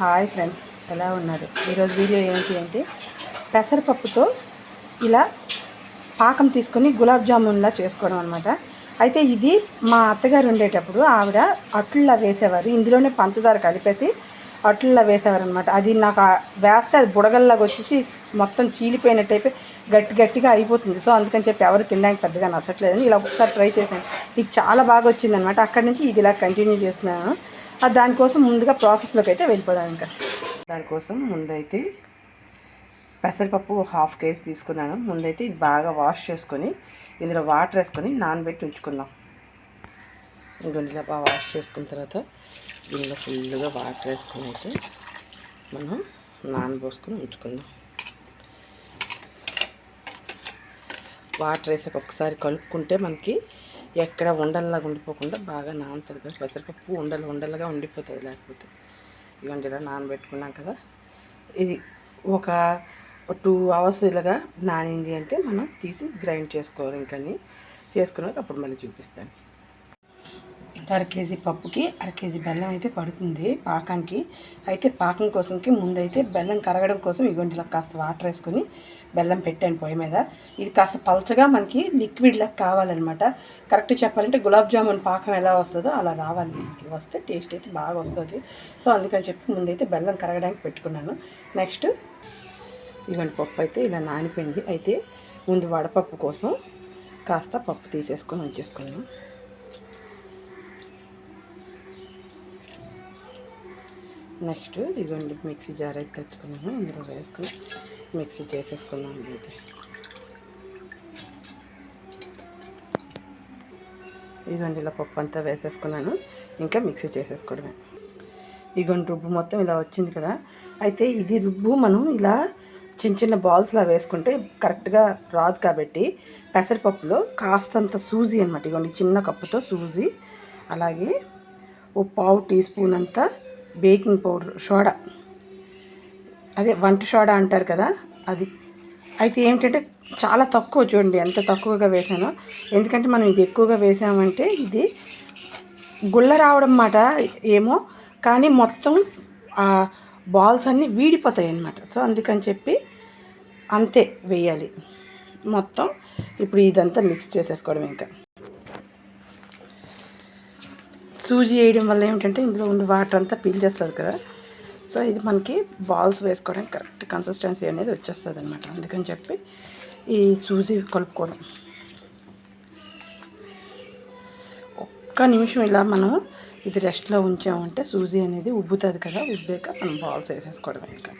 Hi friends ఎలా ఉన్నారు? ఈరోజు వీడియో ఏంటి అంటే పెసరపప్పుతో ఇలా పాకం తీసుకొని గులాబ్ జామున్లా చేసుకోవడం అనమాట అయితే ఇది మా అత్తగారు ఉండేటప్పుడు ఆవిడ అట్లా వేసేవారు. ఇందులోనే పంచదార కలిపేసి అట్లా వేసేవారు అనమాట అది నాకు వేస్తే అది బుడగల్లాగా వచ్చేసి మొత్తం చీలిపోయినట్టయితే గట్టి గట్టిగా అయిపోతుంది. సో అందుకని చెప్పి ఎవరు తినడానికి పెద్దగా నచ్చట్లేదని ఇలా ఒకసారి ట్రై చేశాను. ఇది చాలా బాగా వచ్చిందనమాట అక్కడి నుంచి ఇది ఇలా కంటిన్యూ చేస్తున్నాను. దానికోసం ముందుగా ప్రాసెస్లోకి అయితే వెళ్ళిపోదాం ఇంకా. దానికోసం ముందైతే పెసరపప్పు హాఫ్ కేజీ తీసుకున్నాను. ముందైతే ఇది బాగా వాష్ చేసుకొని ఇందులో వాటర్ వేసుకొని నానబెట్టి ఉంచుకుందాం. గుండెలో బాగా వాష్ చేసుకున్న తర్వాత దీనిలో ఫుల్గా వాటర్ వేసుకొని అయితే మనం నానబోసుకొని ఉంచుకుందాం. వాటర్ వేసాక ఒకసారి కలుపుకుంటే మనకి ఎక్కడ ఉండల్లాగా ఉండిపోకుండా బాగా నానుతుంది. కదా పెసరపప్పు ఉండలు ఉండలుగా ఉండిపోతుంది లేకపోతే. ఇవన్నీ ఇలా నానబెట్టుకున్నాం కదా. ఇది ఒక టూ అవర్స్ ఇలాగా నానింది అంటే మనం తీసి గ్రైండ్ చేసుకోవాలి. ఇంకని చేసుకున్నాక అప్పుడు మళ్ళీ చూపిస్తాను. అర కేజీ పప్పుకి అర కేజీ బెల్లం అయితే పడుతుంది పాకానికి. అయితే పాకం కోసంకి ముందైతే బెల్లం కరగడం కోసం ఇగోండి ఇలా కాస్త వాటర్ వేసుకొని బెల్లం పెట్టాను పొయ్యి మీద. ఇది కాస్త పలచగా మనకి లిక్విడ్ లాగా కావాలన్నమాట. కరెక్ట్ చెప్పాలంటే గులాబ్ జామున్ పాకం ఎలా వస్తుందో అలా రావాలి దీనికి. వస్తే టేస్ట్ అయితే బాగా వస్తుంది. సో అందుకని చెప్పి ముందైతే బెల్లం కరగడానికి పెట్టుకున్నాను. నెక్స్ట్ ఇవన్నీ పప్పు అయితే ఇలా నానిపోయింది. అయితే ముందు వడపప్పు కోసం కాస్త పప్పు తీసేసుకొని ఉంచేసుకున్నాను. నెక్స్ట్ ఇదిగోండి మిక్సీ జార్ అయితే తెచ్చుకున్నాను. ఇందులో వేసుకుని మిక్సీ చేసేసుకున్నాను అయితే. ఇదిగోండి ఇలా పప్పు అంతా వేసేసుకున్నాను. ఇంకా మిక్సీ చేసేసుకోవడమే. ఇగోండి రుబ్బు మొత్తం ఇలా వచ్చింది కదా. అయితే ఇది రుబ్బు మనం ఇలా చిన్న చిన్న బాల్స్లా వేసుకుంటే కరెక్ట్గా రాదు కాబట్టి పెసరపప్పులో కాస్తంత సూజీ అనమాట ఇగోండి చిన్న కప్పుతో సూజీ. అలాగే ఓ పావు టీ స్పూన్ అంతా బేకింగ్ పౌడర్ సోడా. అదే వంట సోడా అంటారు కదా అది. అయితే ఏమిటంటే చాలా తక్కువ చూడండి ఎంత తక్కువగా వేసానో. ఎందుకంటే మనం ఇది ఎక్కువగా వేసామంటే ఇది గుళ్ళ రావడం మాట ఏమో. కానీ మొత్తం ఆ బాల్స్ అన్నీ వీడిపోతాయి అన్నమాట. సో అందుకని చెప్పి అంతే వేయాలి. మొత్తం ఇప్పుడు ఇదంతా మిక్స్ చేసేసుకోవడం ఇంకా. సూజీ వేయడం వల్ల ఏమిటంటే ఇందులో ఉండే వాటర్ అంతా పీల్చేస్తుంది కదా. సో ఇది మనకి బాల్స్ వేసుకోవడానికి కరెక్ట్ కన్సిస్టెన్సీ అనేది వచ్చేస్తుంది అనమాట అందుకని చెప్పి ఈ సూజీ కలుపుకోవడం. ఒక్క నిమిషం ఇలా మనం ఇది రెస్ట్లో ఉంచామంటే సూజీ అనేది ఉబ్బుతుంది కదా ఉబ్బాక మనం బాల్స్ వేసేసుకోవడం ఇంకా.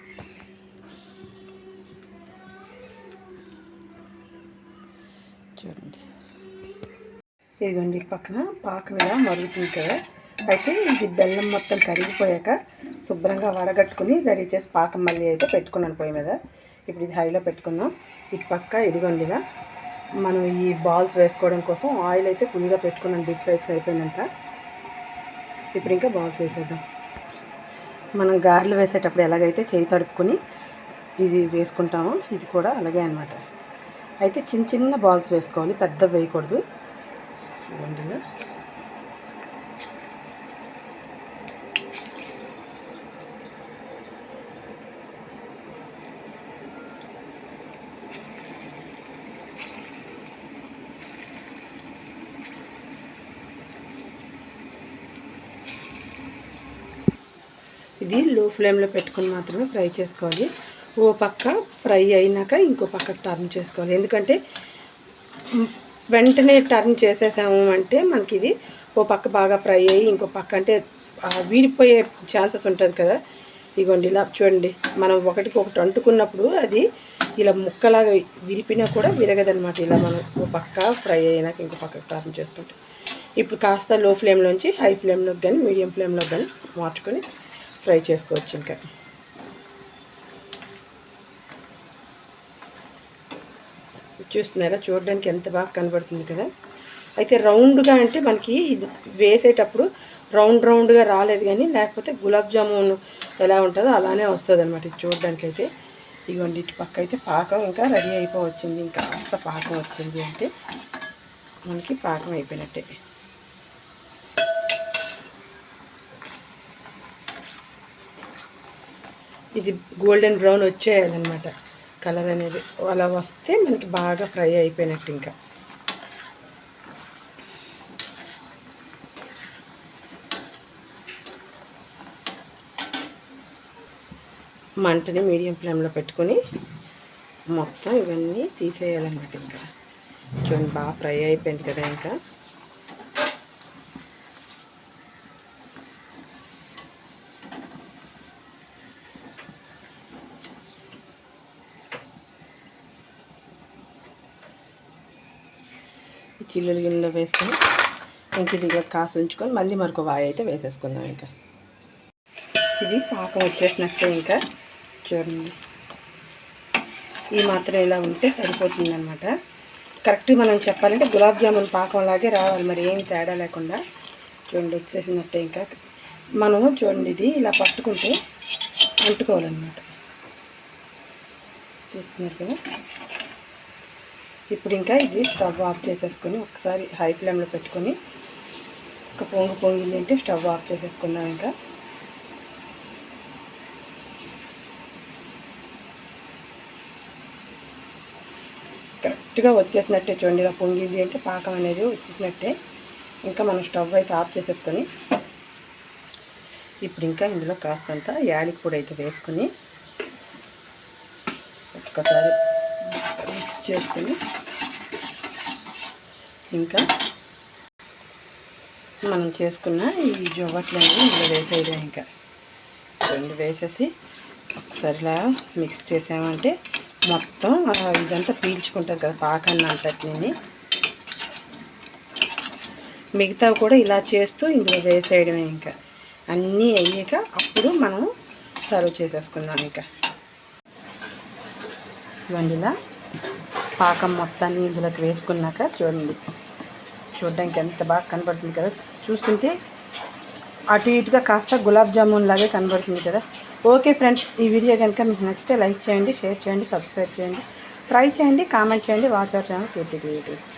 చూడండి. ఇదిగోండి పక్కన పాకం ఇలా మరుగుతుంది కదా. అయితే ఇది బెల్లం మొత్తం కరిగిపోయాక శుభ్రంగా వడగట్టుకుని రెడీ చేసి పాకం మళ్ళీ అయితే పెట్టుకున్నాను పొయ్యి మీద. ఇప్పుడు ఇది హైలో పెట్టుకున్నాం ఇటు పక్క ఇదిగోండిగా మనం ఈ బాల్స్ వేసుకోవడం కోసం ఆయిల్ అయితే ఫుల్గా పెట్టుకున్నాను డీప్ ఫ్రైస్ సరిపోయినంత. ఇప్పుడు ఇంకా బాల్స్ వేసేద్దాం. మనం గారెలు వేసేటప్పుడు ఎలాగైతే చేయి తడుపుకొని ఇది వేసుకుంటామో ఇది కూడా అలాగే అనమాట అయితే చిన్న చిన్న బాల్స్ వేసుకోవాలి. పెద్ద వేయకూడదు. ఇవ్వండిగా ఇది లో ఫ్లేమ్లో పెట్టుకుని మాత్రమే ఫ్రై చేసుకోవాలి. ఓ పక్క ఫ్రై అయినాక ఇంకో పక్క టర్న్ చేసుకోవాలి. ఎందుకంటే వెంటనే టర్న్ చేసేసాము అంటే మనకి ఇది ఓ పక్క బాగా ఫ్రై అయ్యి ఇంకో పక్క అంటే వీడిపోయే ఛాన్సెస్ ఉంటుంది కదా. ఇగోండి ఇలా చూడండి. మనం ఒకటికి ఒకటి అంటుకున్నప్పుడు అది ఇలా ముక్కలాగా విరిపినా కూడా విరగదనమాట ఇలా మనం ఓ పక్క ఫ్రై అయినాక ఇంకో పక్క టర్న్ చేసుకుంటే. ఇప్పుడు కాస్త లో ఫ్లేమ్లోంచి హై ఫ్లేమ్లోకి కానీ మీడియం ఫ్లేమ్లోకి కానీ మార్చుకొని ఫ్రై చేసుకోవచ్చు ఇంకా. చూస్తున్నారా? చూడడానికి ఎంత బాగా కనబడుతుంది కదా. అయితే రౌండ్గా అంటే మనకి వేసేటప్పుడు రౌండ్ రౌండ్గా రాలేదు కానీ లేకపోతే గులాబ్ జామున్ ఎలా ఉంటుందో అలానే వస్తుంది అనమాట ఇది చూడడానికి అయితే ఇదిగోండి ఇటు పక్క అయితే పాకం ఇంకా రెడీ అయిపోవచ్చింది. ఇంకా కాస్త పాకం వచ్చింది అంటే మనకి పాకం అయిపోయినట్టే. ఇది గోల్డెన్ బ్రౌన్ వచ్చేయాలన్నమాట. కలర్ అనేది అలా వస్తే మనకి బాగా ఫ్రై అయిపోయినట్టు ఇంకా. మంటని మీడియం ఫ్లేమ్లో పెట్టుకొని మొత్తం ఇవన్నీ తీసేయాలన్నమాట ఇంకా. చూడండి బాగా ఫ్రై అయిపోయింది కదా ఇంకా. చిల్లులు గిన్నెలో వేసుకొని ఇంక ఇది కాసు ఉంచుకొని మళ్ళీ మరొక వాయి అయితే వేసేసుకుందాం ఇంకా. ఇది పాకం వచ్చేసినట్టే ఇంకా చూడండి. ఈ మాత్రం ఇలా ఉంటే సరిపోతుంది అనమాట కరెక్ట్ మనం చెప్పాలంటే గులాబ్ జామున్ పాకంలాగే రావాలి మరి ఏం తేడా లేకుండా. చూడండి వచ్చేసినట్టే ఇంకా. మనము చూడండి ఇది ఇలా పట్టుకుంటే అంటుకోవాలన్నమాట. చూస్తున్నారు కదా? ఇప్పుడు ఇంకా ఇది స్టవ్ ఆఫ్ చేసేసుకొని ఒకసారి హై ఫ్లేమ్లో పెట్టుకొని ఒక పొంగు పొంగింది అంటే స్టవ్ ఆఫ్ చేసేసుకున్నాం ఇంకా. కరెక్ట్గా వచ్చేసినట్టే చూడండి ఇలా పొంగింది అంటే పాకం అనేది వచ్చేసినట్టే. ఇంకా మనం స్టవ్ అయితే ఆఫ్ చేసేసుకొని ఇప్పుడు ఇంకా ఇందులో కాస్తంత యాడికి పొడి అయితే వేసుకొని ఒక్కసారి మిక్స్ చేసుకొని ఇంకా మనం చేసుకున్న ఈ జొవ్వట్లన్నీ ఇందులో వేసేయడం ఇంకా. రెండు వేసేసి ఒకసారిలా మిక్స్ చేసామంటే మొత్తం ఇదంతా పీల్చుకుంటుంది కదా పాకాన్ని అంతటిని మిగతావి కూడా ఇలా చేస్తూ ఇందులో వేసేయడమే ఇంకా. అన్నీ అయ్యాక అప్పుడు మనం సర్వ్ చేసేసుకుందాం ఇంకా. ఇవ్వండి ఇలా. పాకం మొత్తాన్ని ఇందులోకి వేసుకున్నాక చూడండి. చూడడానికి ఎంత బాగా కనబడుతుంది కదా. చూస్తుంటే అటు ఇటుగా కాస్త గులాబ్ జామున్ లాగే కనబడుతుంది కదా. ఓకే ఫ్రెండ్స్ ఈ వీడియో కనుక మీకు నచ్చితే లైక్ చేయండి షేర్ చేయండి సబ్స్క్రైబ్ చేయండి ట్రై చేయండి కామెంట్ చేయండి watch our channel Keerthi creatives.